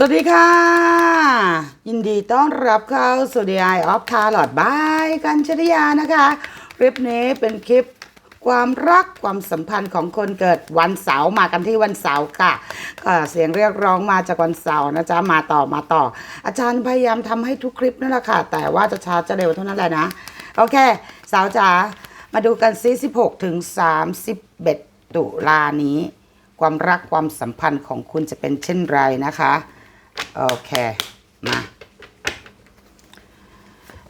สวัสดีค่ะ ยินดีต้อนรับเข้าสู่ DI of c a r l o t บายกันชริยานะคะ คลิปนี้เป็นคลิปความรักความสัมพันธ์ของคนเกิดวันเสาร์มากันที่วันเสาร์ค่ะก็เสียงเรียกร้องมาจากวันเสาร์นะจ๊ะมาต่อมาต่อ อาจารย์พยายามทำให้ทุกคลิปนั่นแหละค่ะ แต่ว่าจะช้าจะเร็วเท่านั้นแหละนะ โอเค สาวจ๋ามาดูกันซิ16ถึง31ตุลานี้ ความรักความสัมพันธ์ของคุณจะเป็นเช่นไรนะคะ โอเค มา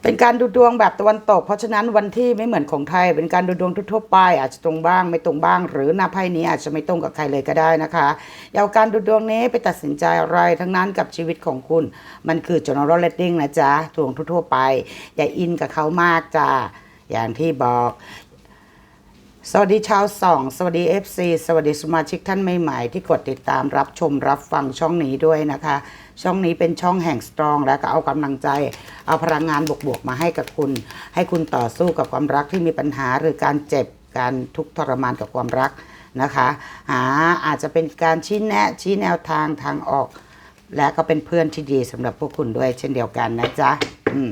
เป็นการดูดวงแบบตะวันตก เพราะฉะนั้นวันที่ไม่เหมือนของไทย เป็นการดูดวงทั่วไป อาจจะตรงบ้างไม่ตรงบ้าง หรือหน้าไพ่นี้อาจจะไม่ตรงกับใครเลยก็ได้นะคะอย่าเอาการดูดวงนี้ไปตัดสินใจอะไรทั้งนั้นกับชีวิตของคุณ มันคือ general reading นะจ๊ะดวงทั่วๆไป อย่าอินกับเขามากจ้าอย่างที่บอก สวัสดีชาวสองสวัสดี FC สวัสดีสมาชิกท่านใหม่ๆที่กดติดตามรับชมรับฟังช่องนี้ด้วยนะคะ ช่องนี้เป็นช่องแห่งสตรองแล้วก็เอากำลังใจ เอาพลังงานบวกๆมาให้กับคุณ ให้คุณต่อสู้กับความรักที่มีปัญหาหรือการเจ็บการทุกข์ทรมานกับความรักนะคะหาอาจจะเป็นการชี้แนะชี้แนวทางทางออก และก็เป็นเพื่อนที่ดีสำหรับพวกคุณด้วยเช่นเดียวกันนะจ๊ะอืม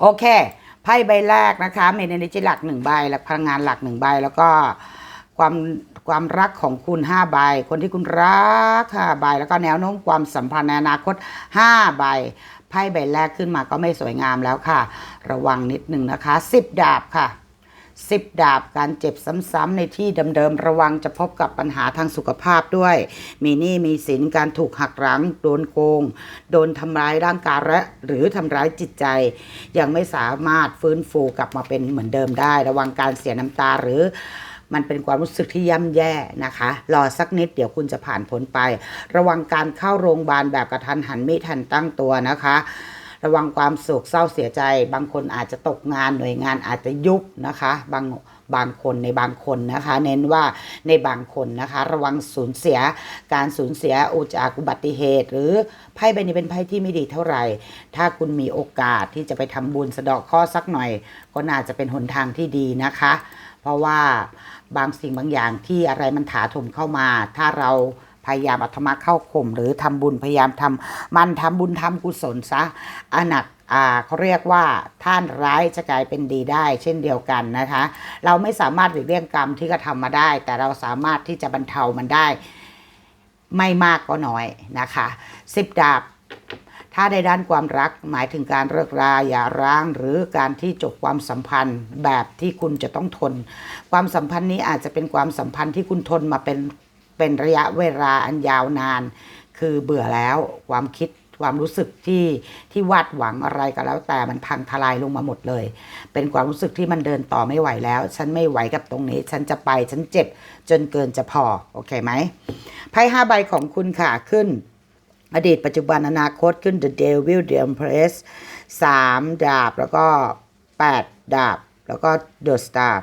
โอเค ไพ่ใบแรกนะคะเมนเนจิหลักหนึ่งใบและพลังงานหลักหนึ่งใบแล้วก็ความความรักของคุณห้าใบ คนที่คุณรัก5ใบ แล้วก็แนวโน้มความสัมพันธ์ในอนาคตห้าใบ ไพ่ใบแรกขึ้นมาก็ไม่สวยงามแล้วค่ะ ระวังนิดหนึ่งนะคะสิบดาบค่ะ สิบดาบการเจ็บซ้ำๆในที่เดิมๆระวังจะพบกับปัญหาทางสุขภาพด้วย มีหนี้มีสินการถูกหักหลัง โดนโกง โดนทำร้ายร่างกายและหรือทำร้ายจิตใจ ยังไม่สามารถฟื้นฟูกลับมาเป็นเหมือนเดิมได้ ระวังการเสียน้ำตาหรือมันเป็นความรู้สึกที่ย่ำแย่นะคะ รอสักนิดเดี๋ยวคุณจะผ่านพ้นไป ระวังการเข้าโรงพยาบาลแบบกระทันหันไม่ทันตั้งตัวนะคะ ระวังความโศกเศร้าเสียใจ บางคนอาจจะตกงานหน่วยงานอาจจะยุบนะคะ บางบางคนในบางคนนะคะ เน้นว่าในบางคนนะคะ ระวังสูญเสียการสูญเสียอุจากอุบัติเหตุ หรือไพ่ใบนี้เป็นไพ่ที่ไม่ดีเท่าไหร่ ถ้าคุณมีโอกาสที่จะไปทำบุญสะเดาะข้อสักหน่อย ก็น่าจะเป็นหนทางที่ดีนะคะ เพราะว่าบางสิ่งบางอย่างที่อะไรมันถาถมเข้ามา ถ้าเรา พยายามอาธรรมะเข้าข่มหรือทำบุญพยายามทำมันทำบุญทำกุศลซะอันหนักอ่าเขาเรียกว่าท่านร้ายจะกลายเป็นดีได้ เช่นเดียวกันนะคะ เราไม่สามารถหลีกเลี่ยงกรรมที่กระทำมาได้ แต่เราสามารถที่จะบรรเทามันได้ ไม่มากก็น้อยนะคะสิบดาบ ถ้าในด้านความรักหมายถึงการเลิกราอย่าร้างหรือการที่จบความสัมพันธ์แบบที่คุณจะต้องทน ความสัมพันธ์นี้อาจจะเป็นความสัมพันธ์ที่คุณทนมาเป็น เป็นระยะเวลาอันยาวนาน คือเบื่อแล้วความคิดความรู้สึกที่ที่วาดหวังอะไรก็แล้วแต่มันพังทลายลงมาหมดเลย เป็นความรู้สึกที่มันเดินต่อไม่ไหวแล้ว ฉันไม่ไหวกับตรงนี้ ฉันจะไปฉันเจ็บจนเกินจะพอ โอเคไหมไพ่ห้าใบของคุณค่ะขึ้น อดีตปัจจุบันอนาคตขึ้น The Devil The Empress 3 ดาบแล้วก็ 8 ดาบ แล้วก็ The Star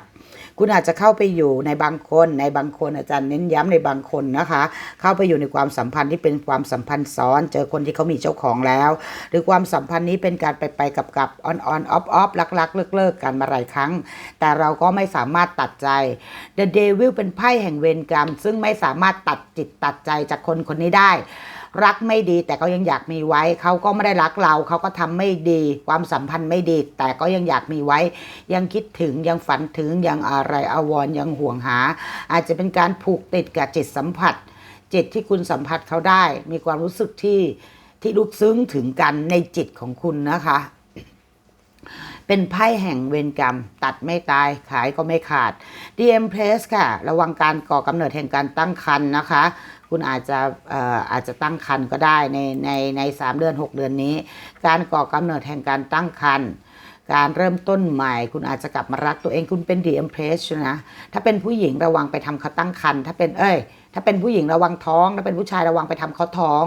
คุณอาจจะเข้าไปอยู่ในบางคนในบางคนอาจารย์เน้นย้ำในบางคนนะคะ เข้าไปอยู่ในความสัมพันธ์ที่เป็นความสัมพันธ์ซ้อน เจอคนที่เขามีเจ้าของแล้ว หรือความสัมพันธ์นี้เป็นการไปไปกับกับออนออนออฟออฟลักลักเลิกเลิกกันมาหลายครั้ง แต่เราก็ไม่สามารถตัดใจ The Devil เป็นไพ่แห่งเวรกรรม ซึ่งไม่สามารถตัดจิตตัดใจจากคนคนนี้ได้ รักไม่ดีแต่เขายังอยากมีไว้ เขาก็ไม่ได้รักเรา เขาก็ทำไม่ดี ความสัมพันธ์ไม่ดี แต่ก็ยังอยากมีไว้ ยังคิดถึงยังฝันถึงยังอะไรอาวรยังห่วงหา อาจจะเป็นการผูกติดกับจิตสัมผัส จิตที่คุณสัมผัสเขาได้ มีความรู้สึกที่ที่ลึกซึ้งถึงกันในจิตของคุณนะคะ เป็นไพ่แห่งเวรกรรม ตัดไม่ตายขายก็ไม่ขาด DM Press ค่ะ ระวังการก่อกำเนิดแห่งการตั้งครรภ์นะคะ คุณอาจจะอาจจะตั้งครรภ์ก็ได้ในในในสามเดือน 6 เดือนนี้ การก่อกำเนิดแห่งการตั้งครรภ์การเริ่มต้นใหม่ คุณอาจจะกลับมารักตัวเองคุณเป็นดีเอ็มเพรสนะถ้าเป็นผู้หญิงระวังไปทำเขาตั้งครรภ์ถ้าเป็นเอ้ย ถ้าเป็นผู้หญิงระวังท้องถ้าเป็นผู้ชายระวังไปทำเขาท้อง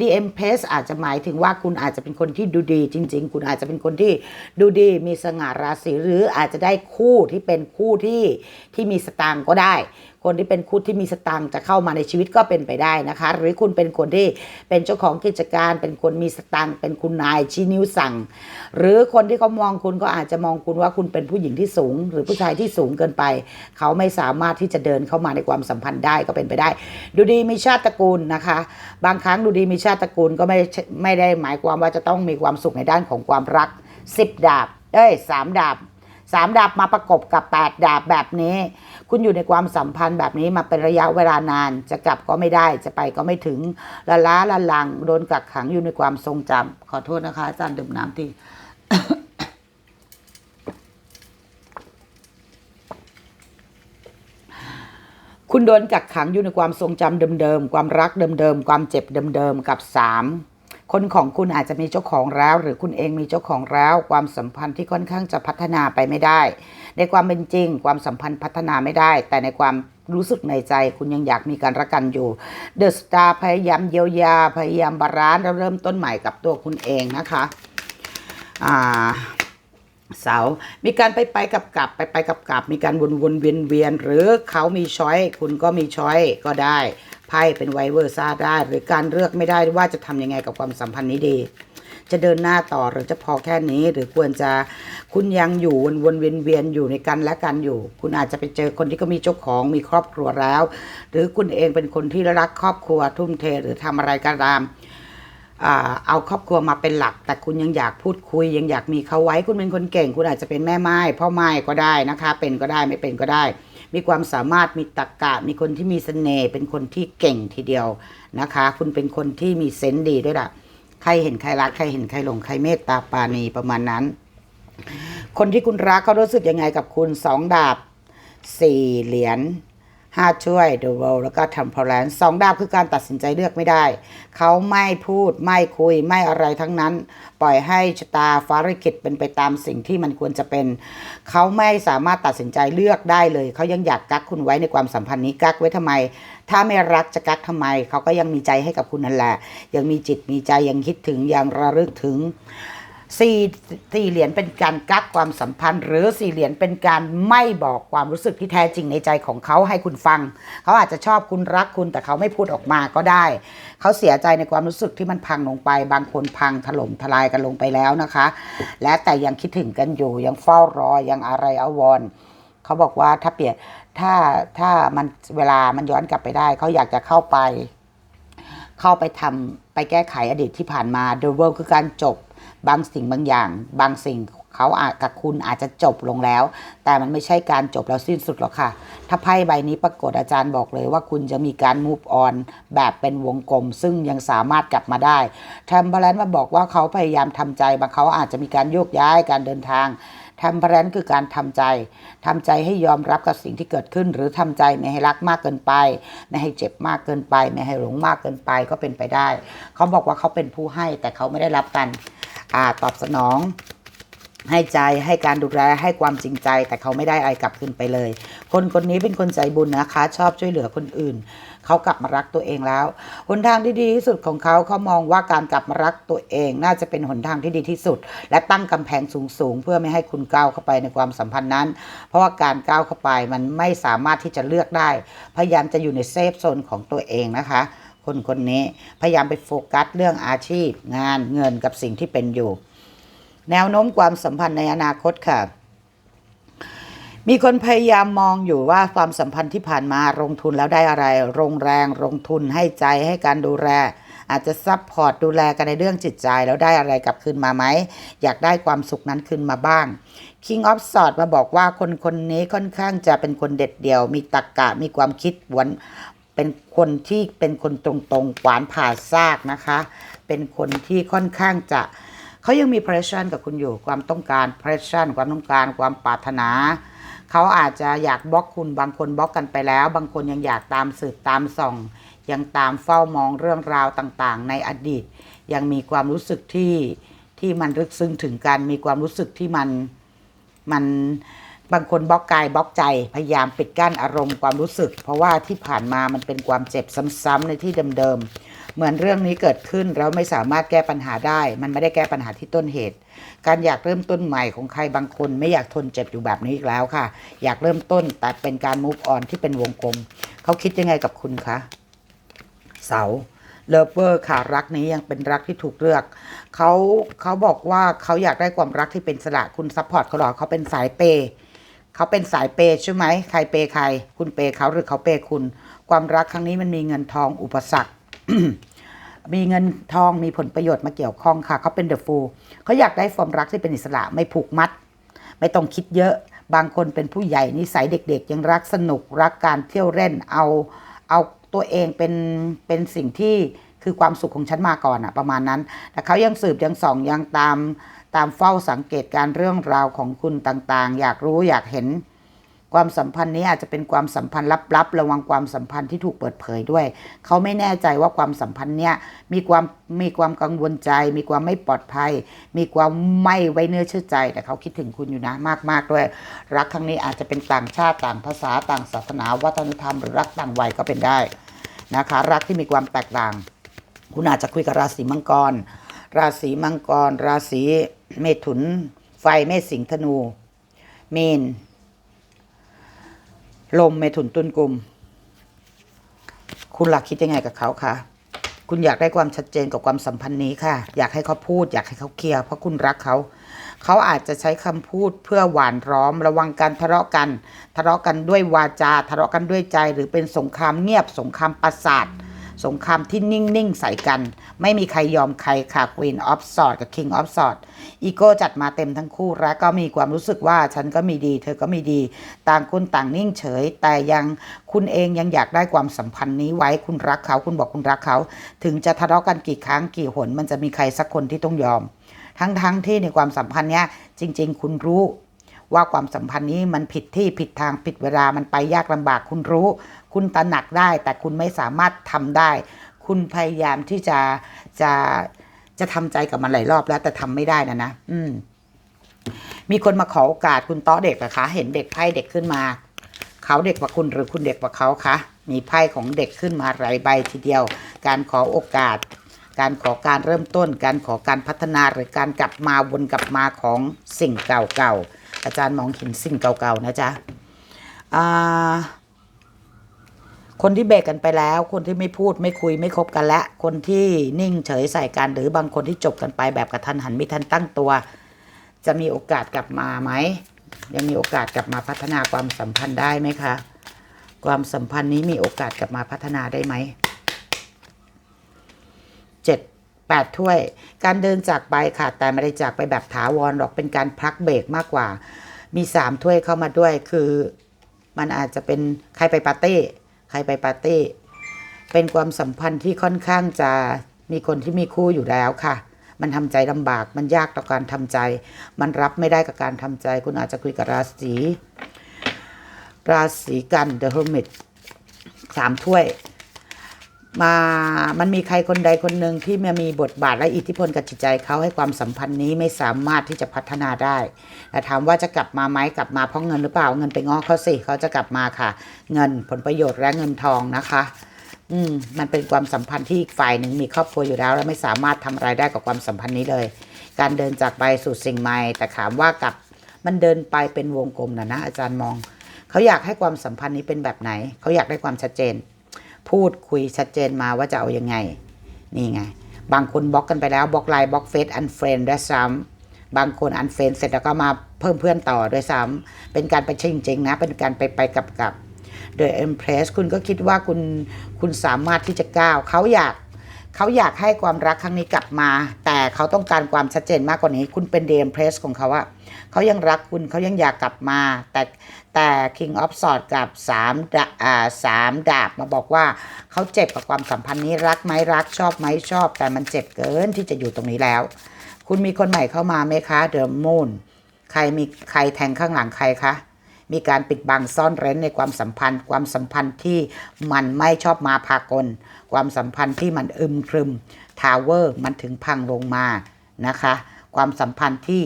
DM p a c e อาจจะหมายถึงว่าคุณอาจจะเป็นคนที่ดูดี จริง ๆ คุณอาจจะเป็นคนที่ดูดีมีสง่าราศีหรืออาจจะได้คู่ที่เป็นคู่ที่ที่มีสตางค์ก็ได้ คนที่เป็นคู่ที่มีสตังค์จะเข้ามาในชีวิตก็เป็นไปได้นะคะ หรือคุณเป็นคนที่เป็นเจ้าของกิจการ เป็นคนมีสตังค์เป็นคุณนายชี้นิ้วสั่ง หรือคนที่เขามองคุณก็อาจจะมองคุณว่าคุณเป็นผู้หญิงที่สูง หรือผู้ชายที่สูงเกินไป เขาไม่สามารถที่จะเดินเข้ามาในความสัมพันธ์ได้ก็เป็นไปได้ดูดีมีชาติตระกูลนะคะ บางครั้งดูดีมีชาติตระกูลก็ไม่ไม่ได้หมายความว่าจะต้องมีความสุขในด้านของความรักสิบดาบ เอ้ยสามดาบสามดาบมาประกบกับแปดดาบแบบนี้ คุณอยู่ในความสัมพันธ์แบบนี้มาเป็นระยะเวลานาน จะกลับก็ไม่ได้จะไปก็ไม่ถึงละล้าละลังโดนกักขังอยู่ในความทรงจำขอโทษนะคะอาจารย์ดื่มน้ำที คุณโดนกักขังอยู่ในความทรงจำเดิมๆ ความรักเดิมๆ ความเจ็บเดิมๆ กับสามคนของคุณอาจจะมีเจ้าของแล้ว หรือคุณเองมีเจ้าของแล้ว ความสัมพันธ์ที่ค่อนข้างจะพัฒนาไปไม่ได้ ในความเป็นจริง ความสัมพันธ์พัฒนาไม่ได้ แต่ในความรู้สึกในใจคุณยังอยากมีการรักกันอยู่เดอะสตาร์พยายามเยียวยา พยายามบาลานซ์แล้วเริ่มต้นใหม่กับตัวคุณเองนะคะ อ่า เสาร์มีการไปไปกับกลับไปไปกับกลับ มีการวนวนเวียนเวียนหรือเขามีช้อยคุณก็มีช้อยก็ได้ไพ่เป็นไวเวอร์ซ่าได้ หรือการเลือกไม่ได้ว่าจะทำยังไงกับความสัมพันธ์นี้ดี จะเดินหน้าต่อหรือจะพอแค่นี้ หรือควรจะคุณยังอยู่วนวนเวียนเวียนอยู่ในกันและกันอยู่ คุณอาจจะไปเจอคนที่ก็มีเจ้าของมีครอบครัวแล้ว หรือคุณเองเป็นคนที่รักครอบครัวทุ่มเทหรือทำอะไรก็ตาม เอาครอบครัวมาเป็นหลัก แต่คุณยังอยากพูดคุย ยังอยากมีเขาไว้คุณเป็นคนเก่ง คุณอาจจะเป็นแม่ไม้พ่อไม้ก็ได้นะคะ เป็นก็ได้ไม่เป็นก็ได้ มีความสามารถมีตรรกะ มีคนที่มีเสน่ห์เป็นคนที่เก่งทีเดียวนะคะ คุณเป็นคนที่มีเซนส์ดีด้วยล่ะใครเห็นใครรักใครเห็นใครหลงใครเมตตาปาณีประมาณนั้น คนที่คุณรักเขารู้สึกยังไงกับคุณสองดาบสี่เหรียญ ห้าช่วย The World แล้วก็ Temperance สองดาบคือการตัดสินใจเลือกไม่ได้ เขาไม่พูดไม่คุยไม่อะไรทั้งนั้น ปล่อยให้ชะตาฟ้าลิขิตเป็นไปตามสิ่งที่มันควรจะเป็น เขาไม่สามารถตัดสินใจเลือกได้เลย เขายังอยากกักคุณไว้ในความสัมพันธ์นี้กักไว้ทำไม ถ้าไม่รักจะกักทำไม เขาก็ยังมีใจให้กับคุณนั่นแหละ ยังมีจิตมีใจยังคิดถึงยังระลึกถึง สี่สี่เหรียญเป็นการกักความสัมพันธ์ หรือสี่เหรียญเป็นการไม่บอกความรู้สึกที่แท้จริงในใจของเขาให้คุณฟัง เขาอาจจะชอบคุณรักคุณแต่เขาไม่พูดออกมาก็ได้ เขาเสียใจในความรู้สึกที่มันพังลงไป บางคนพังถล่มทลายกันลงไปแล้วนะคะ และแต่ยังคิดถึงกันอยู่ยังเฝ้ารอยังอะไรอาวรเขาบอกว่าถ้าเปลี่ยนถ้าถ้ามันเวลามันย้อนกลับไปได้ เขาอยากจะเข้าไป เข้าไปทำไปแก้ไขอดีตที่ผ่านมา The World คือการจบ บางสิ่งบางอย่าง บางสิ่งเขาอาจกับคุณอาจจะจบลงแล้ว แต่มันไม่ใช่การจบแล้วสิ้นสุดหรอกค่ะ ถ้าไพ่ใบนี้ปรากฏอาจารย์บอกเลยว่าคุณจะมีการ move on แบบเป็นวงกลม ซึ่งยังสามารถกลับมาได้แทมเบลนมาบอกว่าเขาพยายามทำใจบางเขาอาจจะมีการโยกย้ายการเดินทางทำแพลนคือการทำใจทำใจให้ยอมรับกับสิ่งที่เกิดขึ้น หรือทำใจไม่ให้รักมากเกินไป ไม่ให้เจ็บมากเกินไป ไม่ให้หลงมากเกินไปก็เป็นไปได้ เขาบอกว่าเขาเป็นผู้ให้แต่เขาไม่ได้รับกัน อาตอบสนอง ให้ใจให้การดูแลให้ความจริงใจ แต่เขาไม่ได้อะไรกลับคืนไปเลย คนคนนี้เป็นคนใจบุญนะคะ ชอบช่วยเหลือคนอื่น เขากลับมารักตัวเองแล้วหนทางที่ดีที่สุดของเขาเขามองว่าการกลับมารักตัวเอง น่าจะเป็นหนทางที่ดีที่สุด และตั้งกำแพงสูงๆเพื่อไม่ให้คุณก้าวเข้าไปในความสัมพันธ์นั้น เพราะว่าการก้าวเข้าไปมันไม่สามารถที่จะเลือกได้ พยายามจะอยู่ในเซฟโซนของตัวเองนะคะ คนคนนี้ พยายามไปโฟกัสเรื่องอาชีพ งานเงินกับสิ่งที่เป็นอยู่ แนวโน้มความสัมพันธ์ในอนาคตค่ะ มีคนพยายามมองอยู่ว่าความสัมพันธ์ที่ผ่านมาลงทุนแล้วได้อะไรลงแรงลงทุนให้ใจให้การดูแลอาจจะซับพอร์ตดูแลกันในเรื่องจิตใจแล้วได้อะไรกลับคืนมาไหม อยากได้ความสุขนั้นคืนมาบ้าง King of s w o r d มาบอกว่าคนคนนี้ค่อนข้างจะเป็นคนเด็ดเดี่ยว มีตรกกะมีความคิดหวน เป็นคนที่เป็นคนตรงๆขวานผ่าซากนะคะ เป็นคนที่ค่อนข้างจะเขายังมี passion กับคุณอยู่ความต้องการ passion ความต้องการความปรารถนาเขาอาจจะอยากบล็อกคุณบางคนบล็อกกันไปแล้ว บางคนยังอยากตามสืบตามส่อง ยังตามเฝ้ามองเรื่องราวต่างๆ ในอดีต ยังมีความรู้สึกที่ที่มันลึกซึ้งถึงกันมีความรู้สึกที่มันมัน บางคนบล็อกกายบล็อกใจพยายามปิดกั้นอารมณ์ความรู้สึก เพราะว่าที่ผ่านมามันเป็นความเจ็บซ้ำๆในที่เดิมๆเหมือนเรื่องนี้เกิดขึ้นแล้วไม่สามารถแก้ปัญหาได้ มันไม่ได้แก้ปัญหาที่ต้นเหตุ การอยากเริ่มต้นใหม่ของใครบางคน ไม่อยากทนเจ็บอยู่แบบนี้อีกแล้วค่ะ อยากเริ่มต้นแต่เป็นการ move on ที่เป็นวงกลมเขาคิดยังไงกับคุณคะเสาเลิฟเวอร์ค่ะรักนี้ยังเป็นรักที่ถูกเลือกเขาเขาบอกว่าเขาอยากได้ความรักที่เป็นสละคุณซัพพอร์ตเขาหรอเขาเป็นสายเปย์ เขาเป็นสายเปย์ใช่ไหมใครเปย์ใคร คุณเปย์เขาหรือเขาเปย์คุณ ความรักครั้งนี้มันมีเงินทองอุปสรรค มีเงินทองมีผลประโยชน์มาเกี่ยวข้องค่ะ เขาเป็นเดอะฟูลเขาอยากได้ความรักที่เป็นอิสระไม่ผูกมัด ไม่ต้องคิดเยอะ บางคนเป็นผู้ใหญ่นิสัยเด็ก ๆ ยังรักสนุกรักการเที่ยวเล่นเอาเอาตัวเองเป็นเป็นสิ่งที่คือความสุขของฉันมาก่อนอะประมาณนั้น แต่เขายังสืบยังส่องยังตาม ตามเฝ้าสังเกตการเรื่องราวของคุณต่างๆ อยากรู้อยากเห็น ความสัมพันธ์นี้อาจจะเป็นความสัมพันธ์ลับๆ ระวังความสัมพันธ์ที่ถูกเปิดเผยด้วย เขาไม่แน่ใจว่าความสัมพันธ์เนี้ยมีความมีความกังวลใจ มีความไม่ปลอดภัย มีความไม่ไว้เนื้อเชื่อใจ แต่เขาคิดถึงคุณอยู่นะมากๆด้วย รักครั้งนี้อาจจะเป็นต่างชาติต่างภาษาต่างศาสนา วัฒนธรรมหรือรักต่างวัยก็เป็นได้นะคะ รักที่มีความแตกต่าง คุณอาจจะคุยกับราศีมังกร ราศีมังกร ราศี เมถุน ไฟเมษสิงธนูมีนลมเมถุนตุลกลุ่ม คุณหลักคิดยังไงกับเขาคะคุณอยากได้ความชัดเจนกับความสัมพันธ์นี้ค่ะ อยากให้เขาพูด อยากให้เขาเคลียร์เพราะคุณรักเขา เขาอาจจะใช้คำพูดเพื่อหวานร้อม ระวังการทะเลาะกัน ทะเลาะกันด้วยวาจา ทะเลาะกันด้วยใจ หรือเป็นสงครามเงียบ สงครามประสาท สงครามที่นิ่ง ๆ ใส่กัน ไม่มีใครยอมใครค่ะ Queen of Swords กับ King of Swords อีโก้จัดมาเต็มทั้งคู่และก็มีความรู้สึกว่าฉันก็มีดี เธอก็มีดี ต่างคนต่างนิ่งเฉย แต่ยังคุณเองยังอยากได้ความสัมพันธ์นี้ไว้คุณรักเขา คุณบอกคุณรักเขา ถึงจะทะเลาะกันกี่ครั้งกี่หน มันจะมีใครสักคนที่ต้องยอม ทั้งๆทที่ในความสัมพันธ์เนี้ยจริง ๆ คุณรู้ ว่าความสัมพันธ์นี้มันผิดที่ผิดทางผิดเวลามันไปยากลำบากคุณรู้ คุณตระหนักได้ แต่คุณไม่สามารถทำได้ คุณพยายามที่จะจะจะทำใจกับมันหลายรอบแล้ว แต่ทำไม่ได้นะนะอืมมีคนมาขอโอกาสคุณต้อเด็กอะคะ เห็นเด็กไพ่เด็กขึ้นมา เขาเด็กกว่าคุณหรือคุณเด็กกว่าเขาคะมีไพ่ของเด็กขึ้นมาหลายใบทีเดียว การขอโอกาส การขอการเริ่มต้น การขอการพัฒนาหรือการกลับมาวนกลับมาของสิ่งเก่าๆ อาจารย์มองเห็นสิ่งเก่าๆนะจ๊ะคนที่เบรกกันไปแล้ว คนที่ไม่พูดไม่คุยไม่คบกันและคนที่นิ่งเฉยใส่กันหรือบางคนที่จบกันไปแบบกระทันหันไม่ทันตั้งตัว จะมีโอกาสกลับมาไหมยังมีโอกาสกลับมาพัฒนาความสัมพันธ์ได้ไหมคะความสัมพันธ์นี้มีโอกาสกลับมาพัฒนาได้ไหมเจ็ด แปดถ้วย การเดินจากไปค่ะแต่ไม่ได้จากไปแบบถาวรหรอกเป็นการพักเบรกมากกว่า มีสามถ้วยเข้ามาด้วยคือมันอาจจะเป็นใครไปปาร์ตี้ใครไปปาร์ตี้เป็นความสัมพันธ์ที่ค่อนข้างจะมีคนที่มีคู่อยู่แล้วค่ะ มันทำใจลำบากมันยากต่อการทำใจ มันรับไม่ได้กับการทำใจ คุณอาจจะคุยกับราศีราศีกัน The Hermit สามถ้วย มามันมีใครคนใดคนหนึ่งที่มามีบทบาทและอิทธิพลกับจิตใจเขาให้ความสัมพันธ์นี้ไม่สามารถที่จะพัฒนาได้แต่ถามว่าจะกลับมาไหมกลับมาเพราะเงินหรือเปล่าเงินไปง้อเขาสิเขาจะกลับมาค่ะ เงินผลประโยชน์และเงินทองนะคะ อืมมันเป็นความสัมพันธ์ที่อีกฝ่ายหนึ่งมีครอบครัวอยู่แล้ว และไม่สามารถทำอะไรได้กับความสัมพันธ์นี้เลย การเดินจากไปสู่สิ่งใหม่ แต่ถามว่ากลับมันเดินไปเป็นวงกลมนะนะอาจารย์มองเขาอยากให้ความสัมพันธ์นี้เป็นแบบไหนเขาอยากได้ความชัดเจน พูดคุยชัดเจนมาว่าจะเอายังไง นี่ไง บางคนบล็อกกันไปแล้วบล็อกไลน์บล็อกเฟซอันเฟรนด้วยซ้ำบางคนอันเฟรนเสร็จแล้วก็มาเพิ่มเพื่อนต่อด้วยซ้ำเป็นการไปจริงๆนะ เป็นการไปไปกับกับโดยเอ็มเพรสคุณก็คิดว่าคุณคุณสามารถที่จะก้าวเขาอยาก เขาอยากให้ความรักครั้งนี้กลับมา แต่เขาต้องการความชัดเจนมากกว่านี้ คุณเป็นเดมเพรสของเขาอะเขายังรักคุณเขายังอยากกลับมา แต่แต่ King of s w o r d กับ3ดาอ่าสามดาบมาบอกว่าเขาเจ็บกับความสัมพันธ์นี้รักไหมรักชอบไหมชอบ แต่มันเจ็บเกินที่จะอยู่ตรงนี้แล้ว คุณมีคนใหม่เข้ามาไหมคะเดอะมูนใครมีใครแทงข้างหลังใครคะมีการปิดบังซ่อนเร้นในความสัมพันธ์ ความสัมพันธ์ที่มันไม่ชอบมาพากล ความสัมพันธ์ที่มันอึมครึมทาวเวอร์มันถึงพังลงมานะคะ ความสัมพันธ์ที่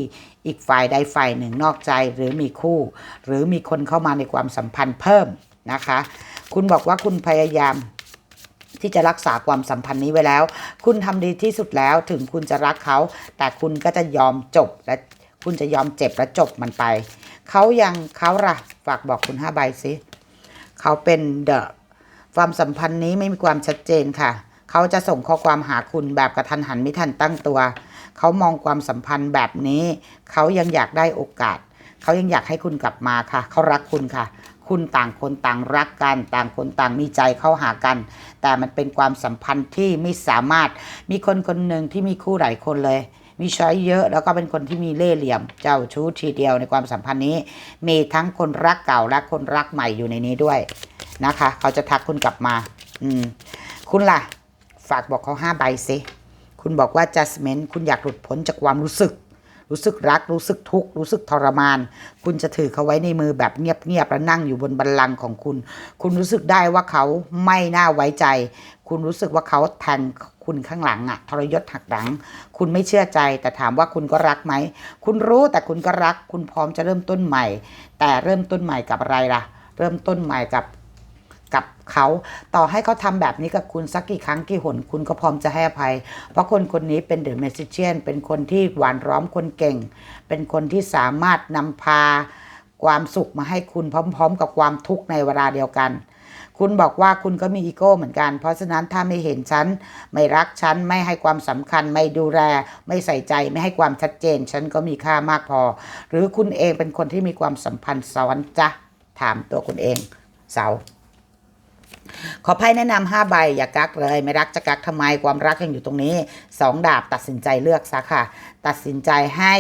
อีกฝ่ายใดฝ่ายหนึ่งนอกใจหรือมีคู่ หรือมีคนเข้ามาในความสัมพันธ์เพิ่มนะคะ คุณบอกว่าคุณพยายามที่จะรักษาความสัมพันธ์นี้ไว้แล้ว คุณทำดีที่สุดแล้วถึงคุณจะรักเขา แต่คุณก็จะยอมจบและคุณจะยอมเจ็บและจบมันไป เขายังเขาล่ะฝากบอกคุณห้าใบสิเขาเป็นเดอะ ความสัมพันธ์นี้ไม่มีความชัดเจนค่ะ เขาจะส่งข้อความหาคุณแบบกระทันหันไม่ทันตั้งตัว เขามองความสัมพันธ์แบบนี้ เขายังอยากได้โอกาส เขายังอยากให้คุณกลับมาค่ะ เขารักคุณค่ะ คุณต่างคนต่างรักกัน ต่างคนต่างมีใจเข้าหากัน แต่มันเป็นความสัมพันธ์ที่ไม่สามารถ มีคนคนหนึ่งที่มีคู่หลายคนเลยมีช้อยเยอะแล้วก็เป็นคนที่มีเล่ห์เหลี่ยม เจ้าชู้ทีเดียวในความสัมพันธ์นี้ มีทั้งคนรักเก่าและคนรักใหม่อยู่ในนี้ด้วย นะคะ เขาจะทักคุณกลับมา อืม คุณล่ะ ฝากบอกเขาห้าใบสิคุณบอกว่า judgment คุณอยากหลุดพ้นจากความรู้สึก รู้สึกรัก รู้สึกทุกข์ รู้สึกทรมาน คุณจะถือเขาไว้ในมือแบบเงียบๆแล้วนั่งอยู่บนบัลลังก์ของคุณ คุณรู้สึกได้ว่าเขาไม่น่าไว้ใจ คุณรู้สึกว่าเขาแทงคุณข้างหลังอะทรยศหักหลัง คุณไม่เชื่อใจ แต่ถามว่าคุณก็รักไหม คุณรู้แต่คุณก็รัก คุณพร้อมจะเริ่มต้นใหม่ แต่เริ่มต้นใหม่กับอะไรล่ะ เริ่มต้นใหม่กับกับ เขาต่อให้เขาทำแบบนี้กับคุณสักกี่ครั้งกี่หนคุณก็พร้อมจะให้อภัย เพราะคนคนนี้เป็นเดอะเมสิเชียนเป็นคนที่หวานร้อมคนเก่ง เป็นคนที่สามารถนำพาความสุขมาให้คุณพร้อม ๆ กับความทุกข์ในเวลาเดียวกัน คุณบอกว่าคุณก็มีอีโก้เหมือนกัน เพราะฉะนั้นถ้าไม่เห็นฉัน ไม่รักฉัน ไม่ให้ความสำคัญ ไม่ดูแล ไม่ใส่ใจ ไม่ให้ความชัดเจน ฉันก็มีค่ามากพอ หรือคุณเองเป็นคนที่มีความสัมพันธ์ซ้อนจ้ะ ถามตัวคุณเอง เสา ขอไพ่แนะนำห้าใบอย่ากักเลย ไม่รักจะกักทำไมความรักยังอยู่ตรงนี้สองดาบตัดสินใจเลือกซะค่ะ ตัดสินใจให้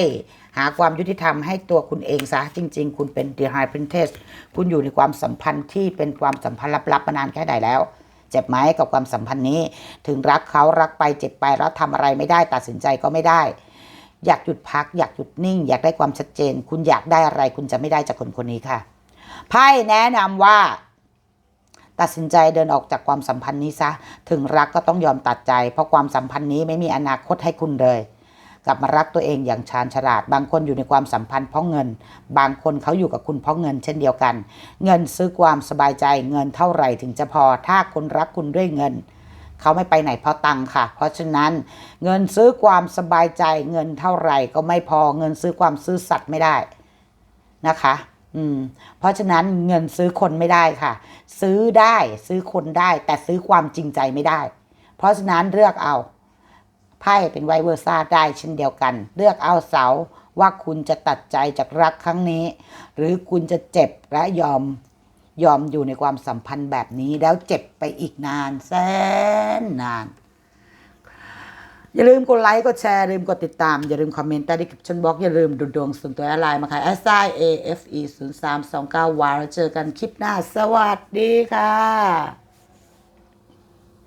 หาความยุติธรรมให้ตัวคุณเองซะจริง ๆ คุณเป็น The High Princess คุณอยู่ในความสัมพันธ์ที่เป็นความสัมพันธ์ลับๆมานานแค่ไหนแล้วเจ็บไหมกับความสัมพันธ์นี้ ถึงรักเขารักไปเจ็บไปแล้วทำอะไรไม่ได้ตัดสินใจก็ไม่ได้ อยากหยุดพัก อยากหยุดนิ่ง อยากได้ความชัดเจน คุณอยากได้อะไร คุณจะไม่ได้จากคนคนนี้ค่ะไพ่แนะนำว่า ตัดสินใจเดินออกจากความสัมพันธ์นี้ซะ ถึงรักก็ต้องยอมตัดใจ เพราะความสัมพันธ์นี้ไม่มีอนาคตให้คุณเลยกลับมารักตัวเองอย่างชาญฉลาด บางคนอยู่ในความสัมพันธ์เพราะเงิน บางคนเขาอยู่กับคุณเพราะเงินเช่นเดียวกัน เงินซื้อความสบายใจเงินเท่าไหร่ถึงจะพอ ถ้าคนรักคุณด้วยเงิน เขาไม่ไปไหนเพราะตังค์ค่ะ เพราะฉะนั้นเงินซื้อความสบายใจเงินเท่าไหร่ก็ไม่พอเงินซื้อความซื่อสัตย์ไม่ได้นะคะ อืม เพราะฉะนั้นเงินซื้อคนไม่ได้ค่ะ ซื้อได้ซื้อคนได้ แต่ซื้อความจริงใจไม่ได้ เพราะฉะนั้นเลือกเอาไพ่เป็นไวเวอร์ซ่าได้เช่นเดียวกัน เลือกเอาเสาว่าคุณจะตัดใจจากรักครั้งนี้ หรือคุณจะเจ็บและยอมยอมอยู่ในความสัมพันธ์แบบนี้แล้วเจ็บไปอีกนานแสนนาน อย่าลืมกดไลค์ กดแชร์ ลืมกดติดตาม อย่าลืมคอมเมนต์ใต้ดีคลิปชั่นบล็อก อย่าลืมดูดวงส่วนตัวอะไรมาค่ะ s i a f e 0 3 2 9วาแล้วเจอกันคลิปหน้า สวัสดีค่ะ